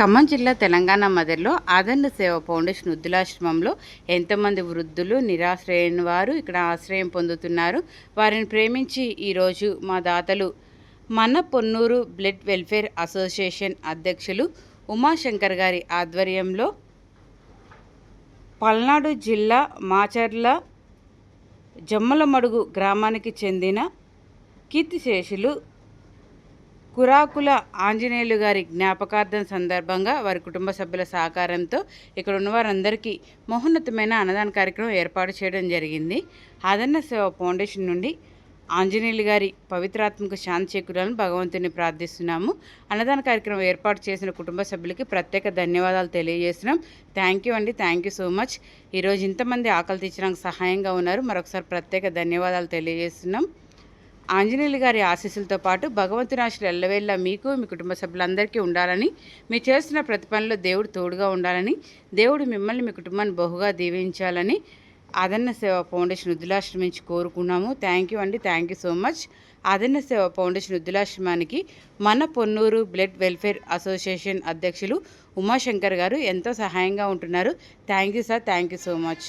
ఖమ్మం జిల్లా తెలంగాణ మదర్లో ఆదరణ సేవ ఫౌండేషన్ వృద్ధులాశ్రమంలో ఎంతోమంది వృద్ధులు నిరాశ్రయని వారు ఇక్కడ ఆశ్రయం పొందుతున్నారు. వారిని ప్రేమించి ఈరోజు మా దాతలు మన పొన్నూరు బ్లడ్ వెల్ఫేర్ అసోసియేషన్ అధ్యక్షులు ఉమాశంకర్ గారి ఆధ్వర్యంలో పల్నాడు జిల్లా మాచర్ల జమ్మలమడుగు గ్రామానికి చెందిన కీర్తిశేషులు కురాకుల ఆంజనేయులు గారి జ్ఞాపకార్థం సందర్భంగా వారి కుటుంబ సభ్యుల సహకారంతో ఇక్కడ ఉన్న వారందరికీ మహోన్నతమైన అన్నదాన కార్యక్రమం ఏర్పాటు చేయడం జరిగింది. ఆదరణ సేవ ఫౌండేషన్ నుండి ఆంజనేయులు గారి పవిత్రాత్మక శాంతి చేకూరాలను భగవంతుని ప్రార్థిస్తున్నాము. అన్నదాన కార్యక్రమం ఏర్పాటు చేసిన కుటుంబ సభ్యులకి ప్రత్యేక ధన్యవాదాలు తెలియజేస్తున్నాం. థ్యాంక్ యూ అండి. Thank you so much. ఈరోజు ఇంతమంది ఆకలి తీర్చడానికి సహాయంగా ఉన్నారు. మరొకసారి ప్రత్యేక ధన్యవాదాలు తెలియజేస్తున్నాం. ఆంజనేయులు గారి ఆశీస్సులతో పాటు భగవంతుని ఆశలు ఎల్లవేళ్ళ మీకు మీ కుటుంబ సభ్యులందరికీ ఉండాలని మీరు చేస్తున్న ప్రతి పనిలో దేవుడు తోడుగా ఉండాలని దేవుడు మిమ్మల్ని మీ కుటుంబాన్ని బహుగా దీవించాలని ఆదరణ సేవ ఫౌండేషన్ ఉద్దులాశ్రమించి కోరుకున్నాము. థ్యాంక్ యూ అండి. Thank you so much. Adarana Seva foundation ఉద్దులాశ్రమానికి మన పొన్నూరు బ్లడ్ వెల్ఫేర్ అసోసియేషన్ అధ్యక్షులు ఉమాశంకర్ గారు ఎంతో సహాయంగా ఉంటున్నారు. Thank you sir. Thank you so much.